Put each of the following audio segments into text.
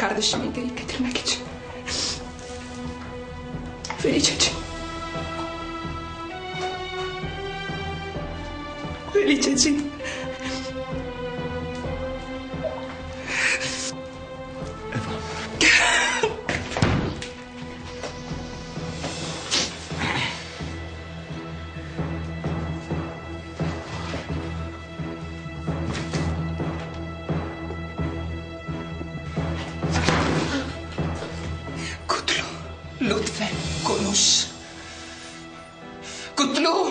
Kardeşimi geri getirmek için. Felice için. Lütfen konuş. Kutlu.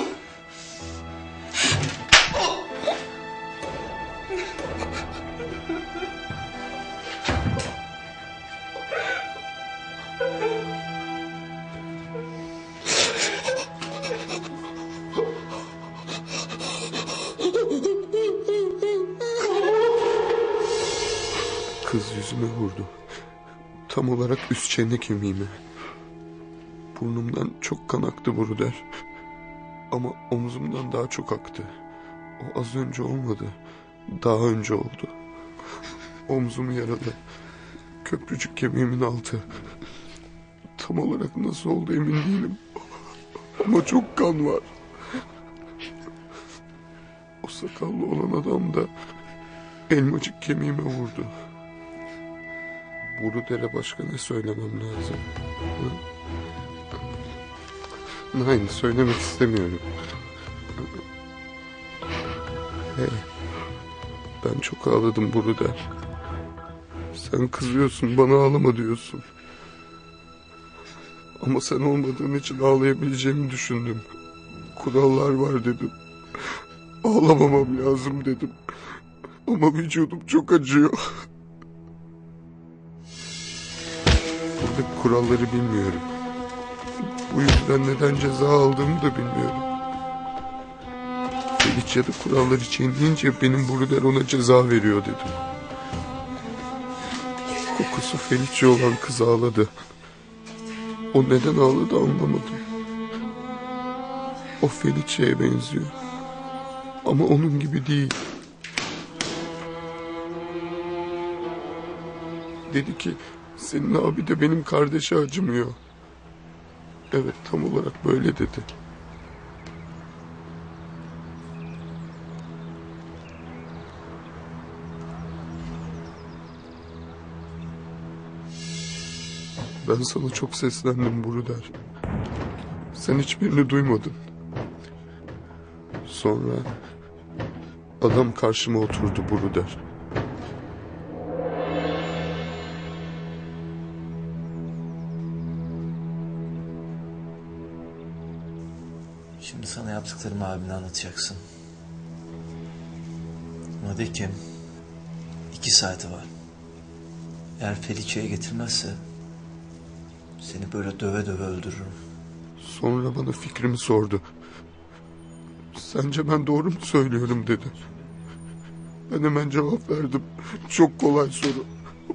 Kız yüzüme vurdu. Tam olarak üst çene kemiğime. Burnumdan çok kan aktı Bruder. Ama omzumdan daha çok aktı. O az önce olmadı. Daha önce oldu. Omzumu yaralı. Köprücük kemiğimin altı. Tam olarak nasıl oldu emin değilim. Ama çok kan var. O sakallı olan adam da elmacık kemiğime vurdu. Bruder'e başka ne söylemem lazım? Hı? Nein, söylemek istemiyorum. Hey, ben çok ağladım Bruder. Sen kızıyorsun, bana ağlama diyorsun. Ama sen olmadığın için ağlayabileceğimi düşündüm. Kurallar var dedim. Ağlamamam lazım dedim. Ama vücudum çok acıyor. Burada kuralları bilmiyorum. Bu yüzden neden ceza aldığımı da bilmiyorum. Felicia da kuralları çiğneyince benim Bruder ona ceza veriyor dedim. Kokusu Felicia olan kız ağladı. O neden ağladı anlamadım. O Felicia'ya benziyor. Ama onun gibi değil. Dedi ki senin abi de benim kardeşe acımıyor. Evet tam olarak böyle dedi. Ben sana çok seslendim Bruder. Sen hiçbirini duymadın. Sonra adam karşıma oturdu Bruder. Şimdi sana yaptıklarımı abine anlatacaksın. Ama de ki iki saati var. Eğer Felicia'yı getirmezse seni böyle döve döve öldürürüm. Sonra bana fikrimi sordu. Sence ben doğru mu söylüyorum dedi. Ben hemen cevap verdim. Çok kolay soru.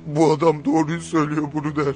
Bu adam doğruyu söylüyor bunu der.